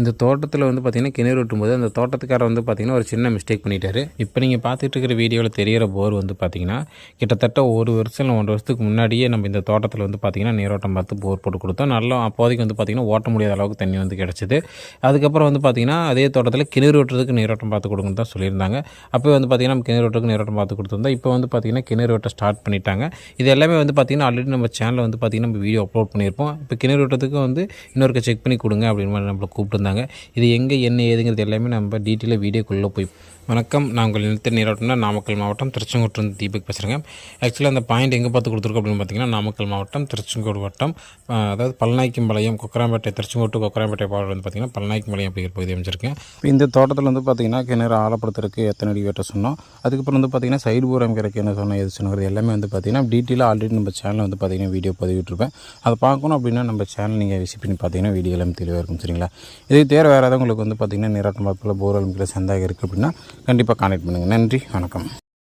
இந்த தோட்டத்தில் வந்து பார்த்திங்கன்னா கிணறு வெட்டும்போது அந்த தோட்டத்துக்காரர் வந்து பார்த்திங்கன்னா ஒரு சின்ன மிஸ்டேக் பண்ணிட்டாரு. இப்போ நீங்கள் பார்த்துட்டு இருக்கிற வீடியோவில் தெரியிற போர் வந்து பார்த்திங்கன்னா கிட்டத்தட்ட ஒரு வருஷம் இல்லை ஒன்றரை வருஷத்துக்கு முன்னாடியே நம்ம இந்த தோட்டத்தில் வந்து பார்த்திங்கன்னா நீரோட்டம் பார்த்து போர் போட்டு கொடுத்தோம். நல்லா அப்போதைக்கு வந்து பார்த்திங்கன்னா ஓட்ட முடியாத அளவுக்கு தண்ணி வந்து கிடச்சிது. அதுக்கப்புறம் வந்து பார்த்திங்கன்னா அதே தோட்டத்தில் கிணறு வெட்டுறதுக்கு நீரோட்டம் பார்த்து கொடுங்கன்னு தான் சொல்லியிருந்தாங்க. அப்போ வந்து பார்த்திங்கன்னா நம்ம கிணறு வெட்டுறதுக்கு நீரோட்டம் பார்த்து கொடுத்துருந்தோம். இப்போ வந்து பார்த்திங்கன்னா கிணறு வெட்ட ஸ்டார்ட் பண்ணிட்டாங்க. இது எல்லாமே வந்து பார்த்திங்கன்னா ஆல்ரெடி நம்ம சேனலில் வந்து பார்த்திங்கன்னா நம்ம வீடியோ அப்லோட் பண்ணியிருப்போம். இப்போ கிணறு வெட்டுறதுக்கு வந்து இன்னொருக்க செக் பண்ணி கொடுங்க அப்படின்னு மாதிரி நம்மளை கொடுத்துருந்தாங்க இது எங்கே என்ன ஏதுங்கிறது எல்லாமே நம்ம டீட்டெயிலாக வீடியோக்குள்ளே போய் வணக்கம். நான் உங்கள் நிலத்த நீரோட்டம்னா நாமக்கல் மாவட்டம் திருச்செங்கோட்டிலிருந்து தீபக் பேசுகிறேங்க ஆக்சுவலாக அந்த பாயிண்ட் எங்கே பார்த்து கொடுத்துருக்கோம் அப்படின்னு பார்த்தீங்கன்னா நாமக்கல் மாவட்டம் திருச்செங்கோடு வட்டம் அதாவது அதாவது பல்நாய்க்கம்பாளையம் கொக்கராம்பேட்டை திருச்செங்கோட்டு கொக்கராம்பேட்டை பாடல் வந்து பார்த்திங்கன்னா பல்நாய்க்கம்பாளையம் அப்படிங்கிற பகுதி அமைச்சிருக்கேன் இந்த தோட்டத்தில் வந்து பார்த்திங்கன்னா கிணறு ஆழப்படுத்துறதுக்கு எத்தனை அடி வெட்ட சொன்னோம். அதுக்கப்புறம் வந்து பார்த்திங்கன்னா சைடு போர் அமைக்கிறதுக்கு என்ன சொன்னோம் எது சொன்னது எல்லாமே வந்து பார்த்திங்கன்னா டீட்டெயிலாக ஆல்ரெடி நம்ம சேனலில் வந்து பார்த்திங்கன்னா வீடியோ பதிவிட்டுருப்பேன். அதை பார்க்கணும் அப்படின்னா நம்ம சேனல் நீங்கள் விசிட் பண்ணி பார்த்தீங்கன்னா வீடியோ எல்லாமே தெளிவாக இருக்கும் சரிங்களா? இதே தேர் வேறு ஏதாவது உங்களுக்கு வந்து பார்த்திங்கன்னா நீராட்டம் பார்ப்பில் போர் அமைக்கிற சந்தாக இருக்குது அப்படின்னா கண்டிப்பாக கான்டெக்ட் பண்ணுங்கள் நன்றி வணக்கம்.